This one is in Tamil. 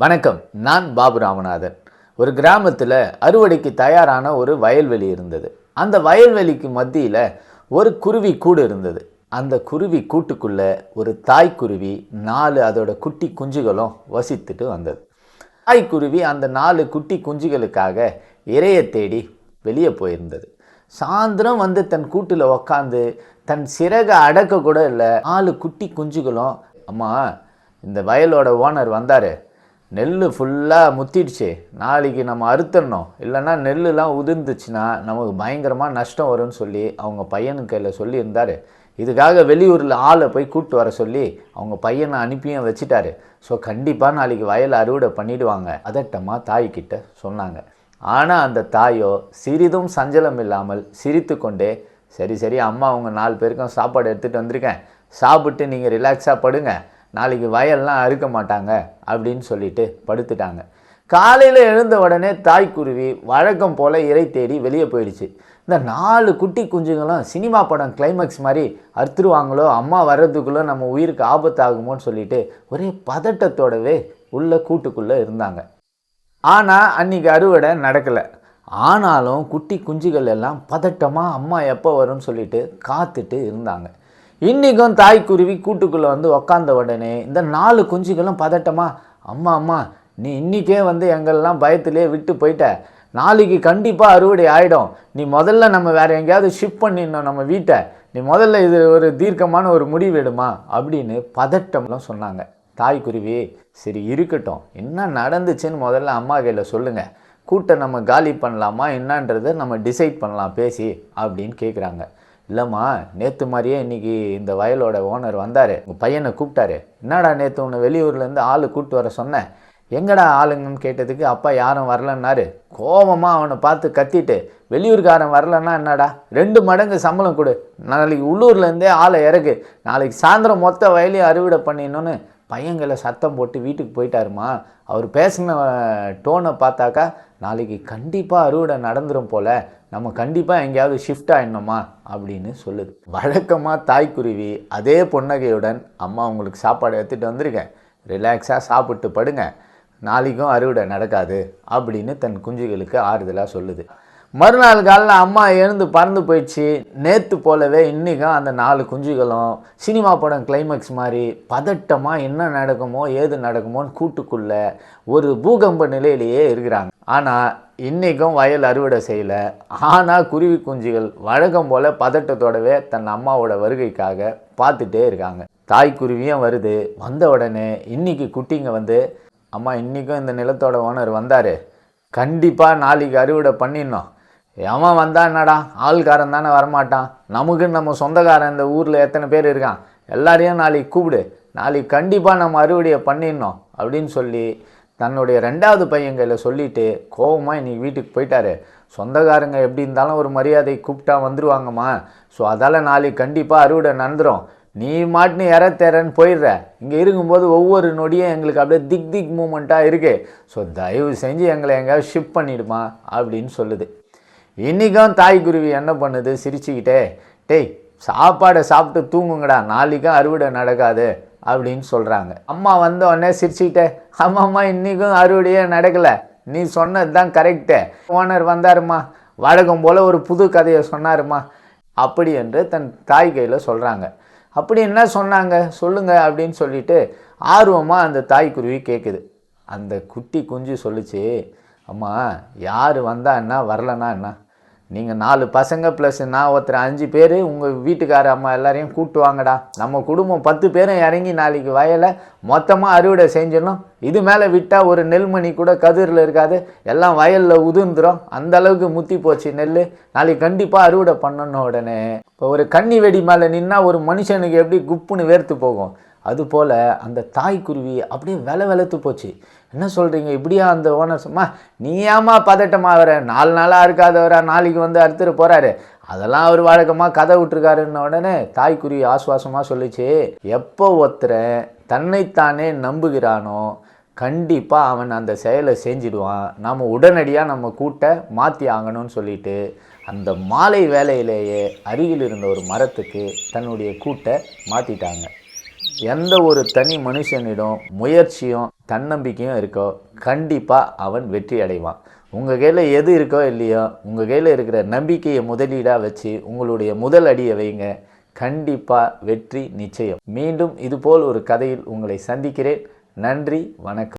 வணக்கம் நான் பாபு ராமநாதன். ஒரு கிராமத்தில் அறுவடைக்கு தயாரான ஒரு வயல்வெளி இருந்தது. அந்த வயல்வெளிக்கு மத்தியில் ஒரு குருவி கூடு இருந்தது. அந்த குருவி கூட்டுக்குள்ளே ஒரு தாய்க்குருவி நாலு அதோட குட்டி குஞ்சுகளும் வசித்துட்டு வந்தது. தாய்க்குருவி அந்த நாலு குட்டி குஞ்சுகளுக்காக இறையை தேடி வெளியே போயிருந்தது. சாயந்தரம் வந்து தன் கூட்டில் உக்காந்து தன் சிறகை அடக்க கூட இல்லை நாலு குட்டி குஞ்சுகளும் அம்மா இந்த வயலோட ஓனர் வந்தார். நெல் ஃபுல்லாக முத்திடுச்சு. நாளைக்கு நம்ம அறுத்துடணும். இல்லைன்னா நெல்லுலாம் உதிர்ந்துச்சுன்னா நமக்கு பயங்கரமாக நஷ்டம் வரும்னு சொல்லி அவங்க பையனுக்கு கையில் சொல்லியிருந்தார். இதுக்காக வெளியூரில் ஆளை போய் கூப்பிட்டு வர சொல்லி அவங்க பையனை அனுப்பியும் வச்சுட்டாரு. ஸோ கண்டிப்பாக நாளைக்கு வயல் அறுவடை பண்ணிடுவாங்க. அதட்டமாக தாய்கிட்ட சொன்னாங்க. ஆனால் அந்த தாயோ சிறிதும் சஞ்சலம் இல்லாமல் சிரித்து கொண்டே சரி சரி அம்மா அவங்க நாலு பேருக்கும் சாப்பாடு எடுத்துகிட்டு வந்திருக்கேன். சாப்பிட்டு நீங்கள் ரிலாக்ஸாக படுங்க. நாளைக்கு வயல்லாம் அறுக்க மாட்டாங்க அப்படின்னு சொல்லிட்டு படுத்துட்டாங்க. காலையில் எழுந்த உடனே தாய்க்குருவி வழக்கம் போல் இறை தேடி வெளியே போயிடுச்சு. இந்த நாலு குட்டி குஞ்சுங்களும் சினிமா படம் கிளைமேக்ஸ் மாதிரி அறுத்துருவாங்களோ அம்மா வர்றதுக்குள்ளே நம்ம உயிருக்கு ஆபத்தாகுமோன்னு சொல்லிட்டு ஒரே பதட்டத்தோடவே உள்ள கூட்டுக்குள்ளே இருந்தாங்க. ஆனால் அன்னைக்கு அறுவடை நடக்கலை. ஆனாலும் குட்டி குஞ்சுகள் எல்லாம் பதட்டமாக அம்மா எப்போ வரும்னு சொல்லிட்டு காத்துட்டு இருந்தாங்க. இன்றைக்கும் தாய்க்குருவி கூட்டுக்குள்ளே வந்து உக்காந்த உடனே இந்த நாலு குஞ்சுகளும் பதட்டமா அம்மா அம்மா நீ இன்றைக்கே வந்து எங்களெல்லாம் பயத்திலே விட்டு போயிட்ட. நாளைக்கு கண்டிப்பாக அறுவடை ஆகிடும் நீ முதல்ல நம்ம வேறு எங்கேயாவது ஷிஃப்ட் பண்ணிடணும் நம்ம வீட்டை. நீ முதல்ல இது ஒரு தீர்க்கமான ஒரு முடிவிடுமா அப்படின்னு பதட்டம்லாம் சொன்னாங்க. தாய்க்குருவி சரி இருக்கட்டும். என்ன நடந்துச்சுன்னு முதல்ல அம்மா கையில் சொல்லுங்கள் கூட்டை நம்ம காலி பண்ணலாமா? என்னன்றதை நம்ம டிசைட் பண்ணலாம் பேசி அப்படின்னு கேட்குறாங்க இல்லைம்மா நேற்று மாதிரியே இன்றைக்கி இந்த வயலோட ஓனர் வந்தார். உங்கள் பையனை கூப்பிட்டாரு. என்னடா நேற்று உன்னை வெளியூர்லேருந்து ஆள் கூப்பிட்டு வர சொன்னேன் எங்கடா ஆளுங்கன்னு கேட்டதுக்கு அப்பா யாரும் வரலன்னாரு. கோபமாக அவனை பார்த்து கத்திட்டு வெளியூர்காரன் வரலன்னா என்னடா? ரெண்டு மடங்கு சம்பளம் கொடு. நாளைக்கு உள்ளூர்லேருந்தே ஆளை இறக்கு நாளைக்கு சாயந்தரம் மொத்த வயலையும் அறுவடை பண்ணிடணும்னு பையங்களை சத்தம் போட்டு வீட்டுக்கு போயிட்டாருமா. அவர் பேசின டோனை பார்த்தாக்கா நாளைக்கு கண்டிப்பாக அறுவடை நடந்துரும் போல். நம்ம கண்டிப்பாக எங்கேயாவது ஷிஃப்ட் ஆகிடணுமா அப்படின்னு சொல்லுது. வழக்கமாக தாய்க்குருவி அதே புன்னகையுடன் அம்மா உங்களுக்கு சாப்பாடு எடுத்துகிட்டு வந்திருக்கேன். ரிலாக்ஸாக சாப்பிட்டு படுங்க. நாளைக்கும் அறுவடை நடக்காது அப்படின்னு தன் குஞ்சுகளுக்கு ஆறுதலாக சொல்லுது. மறுநாள் காலில் அம்மா எழுந்து பறந்து போயிடுச்சு. நேற்று போலவே இன்றைக்கும் அந்த நாலு குஞ்சுகளும் சினிமா படம் கிளைமேக்ஸ் மாதிரி பதட்டமாக என்ன நடக்குமோ ஏது நடக்குமோன்னு கூட்டுக்குள்ளே ஒரு பூகம்ப நிலையிலேயே இருக்கிறாங்க. ஆனால் இன்றைக்கும் வயல் அறுவடை செய்யலை. ஆனால் குருவி குஞ்சுகள் வழக்கம் போல் பதட்டத்தோடவே தன் அம்மாவோட வருகைக்காக பார்த்துட்டே இருக்காங்க. தாய்க்குருவியும் வருது. வந்த உடனே இன்றைக்கி குட்டிங்க வந்து அம்மா இன்றைக்கும் இந்த நிலத்தோட ஓனர் வந்தார். கண்டிப்பாக நாளைக்கு அறுவடை பண்ணிடணும். எவன் வந்தா என்னடா? ஆள்காரன் தானே வரமாட்டான். நமக்குன்னு நம்ம சொந்தக்காரன் இந்த ஊரில் எத்தனை பேர் இருக்கான்? எல்லாரையும் நாளைக்கு கூப்பிடு. நாளைக்கு கண்டிப்பாக நம்ம அறுவடையை பண்ணிடணும் அப்படின்னு சொல்லி தன்னுடைய ரெண்டாவது பையங்களை சொல்லிவிட்டு சொல்லிட்டு கோவமாக வீட்டுக்கு போயிட்டாரு. சொந்தக்காரங்க எப்படி இருந்தாலும் ஒரு மரியாதை கூப்பிட்டா வந்துடுவாங்கம்மா ஸோ அதால் நாளைக்கு கண்டிப்பாக அறுவடை நடந்துடும் நீ மாட்டினு இற தேரன்னு போயிடுற. இங்கே இருக்கும்போது ஒவ்வொரு நொடியும் எங்களுக்கு அப்படியே திக் திக் மூமெண்ட்டாக இருக்குது ஸோ தயவு செஞ்சு எங்களை எங்கேயாவது ஷிஃப்ட் பண்ணிடுமா அப்படின்னு சொல்லுது. இன்றைக்கும் தாய்க்குருவி என்ன பண்ணுது? சிரிச்சுக்கிட்டே டேய் சாப்பாடை சாப்பிட்டு தூங்குங்கடா நாளைக்கும் அறுவடை நடக்காது அப்படின்னு சொல்கிறாங்க அம்மா வந்த உடனே சிரிச்சுக்கிட்டே அம்மா அம்மா இன்றைக்கும் அறுவடையே நடக்கலை. நீ சொன்னது தான் கரெக்டு ஓனர் வந்தாருமா வழக்கம் போல் ஒரு புது கதையை சொன்னாருமா அப்படி என்று தன் தாய் கையில் சொல்கிறாங்க அப்படி என்ன சொன்னாங்க? சொல்லுங்கள் அப்படின்னு சொல்லிட்டு ஆர்வமாக அந்த தாய்க்குருவி கேட்குது அந்த குட்டி குஞ்சு சொல்லுச்சு அம்மா யார் வந்தா என்ன வரலன்னா என்ன? நீங்கள் நாலு பசங்க ப்ளஸ் நான் ஒருத்தர் அஞ்சு பேர் உங்கள் வீட்டுக்கார அம்மா எல்லாரையும் கூப்பிட்டு வாங்கடா. நம்ம குடும்பம் பத்து பேரும் இறங்கி நாளைக்கு வயலை மொத்தமாக அறுவடை செஞ்சிடணும். இது மேலே விட்டால் ஒரு நெல்மணி கூட கதிரில் இருக்காது. எல்லாம் வயலில் உதிர்ந்துடும் அந்த அளவுக்கு முத்தி போச்சு நெல் நாளைக்கு கண்டிப்பாக அறுவடை பண்ணணும் உடனே. இப்போ ஒரு கன்னி வெடி மேலே நின்னா ஒரு மனுஷனுக்கு எப்படி குப்புன்னு வேர்த்து போகும். அதுபோல் அந்த தாய்க்குருவி அப்படியே வெலை வெளுத்து போச்சு. என்ன சொல்கிறீங்க இப்படியா அந்த ஓனர் சும்மா நீ ஏமா பதட்டமாக வர? நாலு நாளாக இருக்காதவரா? நாளைக்கு வந்து அறுத்துட்டு போகிறாரு அதெல்லாம் அவர் வழக்கமாக கதை விட்டுருக்காருன்ன உடனே தாய்க்குருவி ஆசுவாசமாக சொல்லிச்சு. எப்போ ஒருத்தரன் தன்னைத்தானே நம்புகிறானோ கண்டிப்பாக அவன் அந்த செயலை செஞ்சிடுவான். நாம் உடனடியாக நம்ம கூட்டை மாற்றி ஆகணும்னு சொல்லிட்டு அந்த மாலை வேலையிலேயே அருகில் இருந்த ஒரு மரத்துக்கு தன்னுடைய கூட்டை மாற்றிட்டாங்க எந்த ஒரு தனி மனுஷனிடம் முயற்சியும் தன்னம்பிக்கையும் இருக்கோ கண்டிப்பாக அவன் வெற்றி அடைவான். உங்கள் கையில் எது இருக்கோ இல்லையோ உங்கள் கையில் இருக்கிற நம்பிக்கையை முதலீடாக வச்சு உங்களுடைய முதல் அடியை வைங்க. கண்டிப்பாக வெற்றி நிச்சயம். மீண்டும் இதுபோல் ஒரு கதையில் உங்களை சந்திக்கிறேன். நன்றி வணக்கம்.